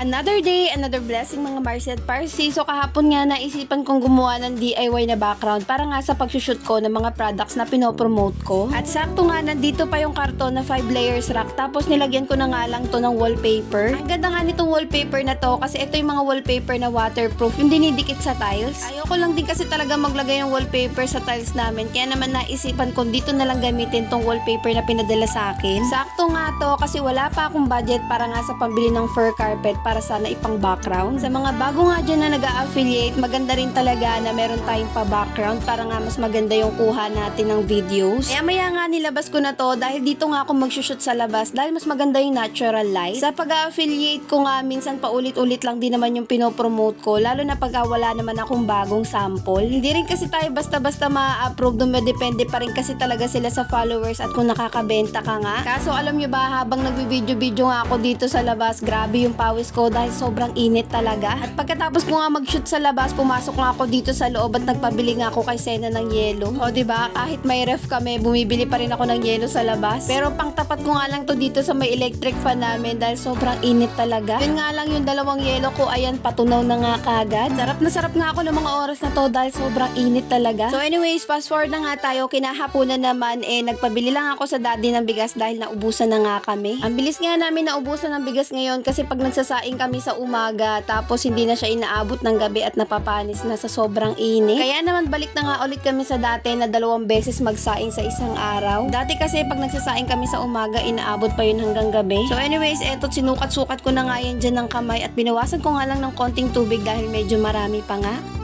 Another day, another blessing mga Marcy at Parsi. So kahapon nga naisipan kong gumawa ng DIY na background para nga sa pagsushoot ko ng mga products na pinopromote ko. At sakto nga nandito pa yung karton na 5 layers rack tapos nilagyan ko na nga lang to ng wallpaper. Ang ganda nga nitong wallpaper na to kasi ito yung mga wallpaper na waterproof yung dinidikit sa tiles. Ayoko lang din kasi talaga maglagay ng wallpaper sa tiles namin kaya naman naisipan ko dito na lang gamitin tong wallpaper na pinadala sa akin. Sakto nga to kasi wala pa akong budget para nga sa pambili ng fur carpet para sana ipang background. Sa mga bago nga dyan na nag-affiliate, maganda rin talaga na meron tayong pa background para nga mas maganda yung kuha natin ng videos. Kaya maya nga nilabas ko na to dahil dito nga ako magsushoot sa labas dahil mas maganda yung natural light. Sa pag-affiliate ko nga minsan paulit-ulit lang din naman yung pinopromote ko lalo na pag wala naman akong bagong sample. Hindi rin kasi tayo basta-basta ma-approve dumedepende pa rin kasi talaga sila sa followers at kung nakakabenta ka nga. Kaso alam nyo ba habang nagbibideo-video nga ako dito sa labas, grabe yung pawis ko dahil sobrang init talaga. At pagkatapos ko nga mag-shoot sa labas, pumasok nga ako dito sa loob at nagpabili nga ako kay Sena ng yelo. O ba kahit may ref kami, bumibili pa rin ako ng yelo sa labas. Pero pang tapat ko nga lang to dito sa may electric fan namin dahil sobrang init talaga. Yun nga lang yung dalawang yelo ko, ayan patunaw na nga kagad. Sarap na sarap nga ako ng mga oras na to dahil sobrang init talaga. So anyways, fast forward na nga tayo, kinahaponan naman eh nagpabili lang ako sa daddy ng bigas dahil naubusan na nga kami. Ang bilis nga namin naubusan ng bigas ngayon kasi pag nagsasaing kami sa umaga tapos hindi na siya inaabot ng gabi at napapanis na sa sobrang init. Kaya naman balik na nga ulit kami sa dati na dalawang beses magsaing sa isang araw. Dati kasi pag nagsasaing kami sa umaga, inaabot pa yun hanggang gabi. So anyways, eto sinukat-sukat ko na nga yan dyan ng kamay at binawasan ko nga lang ng konting tubig dahil medyo marami pa nga.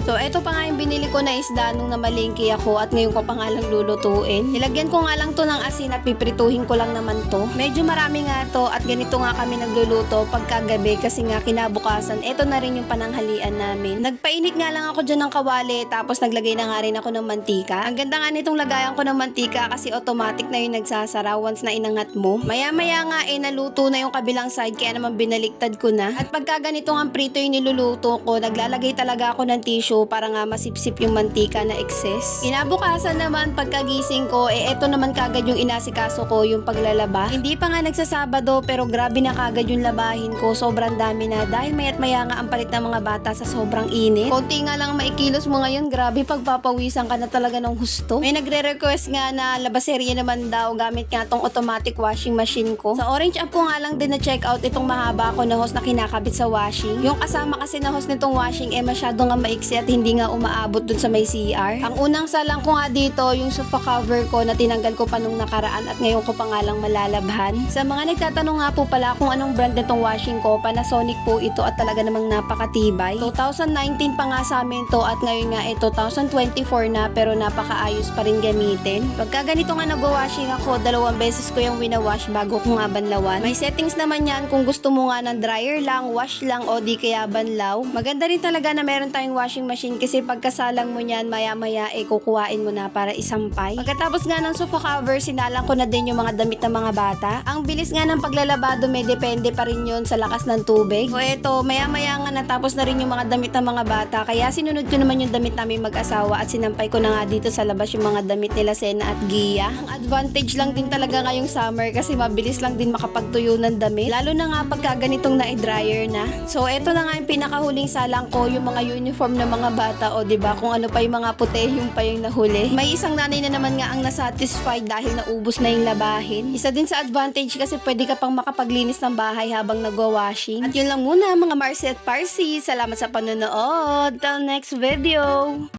So, eto pa nga yung binili ko na isda nung namalingki ako at ngayon ko pa nga lang lulutuin. Nilagyan ko nga lang to ng asin at piprituhin ko lang naman to. Medyo marami nga to at ganito nga kami nagluluto pagkagabi kasi nga kinabukasan, eto na rin yung pananghalian namin. Nagpainit nga lang ako dyan ng kawali tapos naglagay na nga rin ako ng mantika. Ang ganda nga nitong lagayan ko ng mantika kasi automatic na yung nagsasara once na inangat mo. Maya-maya nga eh naluto na yung kabilang side kaya naman binaliktad ko na. At pagka ganito nga prito yung niluluto ko, naglalagay talaga ako ng tissue para nga masipsip yung mantika na excess. Inabukasan naman pagkagising ko, eh eto naman kagad yung inasikaso ko, yung paglalaba. Hindi pa nga nagsasabado pero grabe na kagad yung labahin ko, sobrang dami na dahil mayat maya nga ang palit ng mga bata sa sobrang init. Konti nga lang maikilos mo ngayon, grabe pagpapawisan ka na talaga ng husto. May nagre-request nga na labaserye naman daw gamit nga tong automatic washing machine ko. Sa orange app ko nga lang din na check out itong mahaba ko na hose na kinakabit sa washing. Yung kasama kasi na hose nitong washing eh masyado nga maiksi at hindi nga umaabot dun sa may CR. Ang unang salang ko nga dito, yung sofa cover ko na tinanggal ko pa nung nakaraan at ngayon ko pa nga lang malalabhan. Sa mga nagtatanong nga po pala kung anong brand nitong washing ko, Panasonic po ito at talaga namang napakatibay. 2019 pa nga sa amin to at ngayon nga eh 2024 na pero napakaayos pa rin gamitin. Pagka ganito nga nagwa-washing ako, dalawang beses ko yung winawash bago ko nga banlawan. May settings naman yan kung gusto mo nga ng dryer lang, wash lang o di kaya banlaw. Maganda rin talaga na meron tayong washing machine kasi pagkasalang mo niyan maya-maya eh kukuhain mo na para isampay. Pagkatapos nga ng sofa cover, sinalang ko na din yung mga damit ng mga bata. Ang bilis nga ng paglalabado may depende pa rin yun sa lakas ng tubig. O eto, maya-maya nga natapos na rin yung mga damit ng mga bata kaya sinunod ko naman yung damit namin mag-asawa at sinampay ko na nga dito sa labas yung mga damit nila Sena at Gia. Ang advantage lang din talaga ngayong summer kasi mabilis lang din makapagtuyo ng damit. Lalo na nga pagka ganitong na-dryer na. So eto na nga yung pinakahuling salang ko, yung mga uniform ng mga bata o 'di ba kung ano pa yung mga puti yung pa yung nahuli. May isang nanay na naman nga ang nasatisfied dahil naubos na yung labahin. Isa din sa advantage kasi pwede ka pang makapaglinis ng bahay habang nagwa-washing. At yun lang muna mga Marcy at Parsi. Salamat sa panonood. Till next video!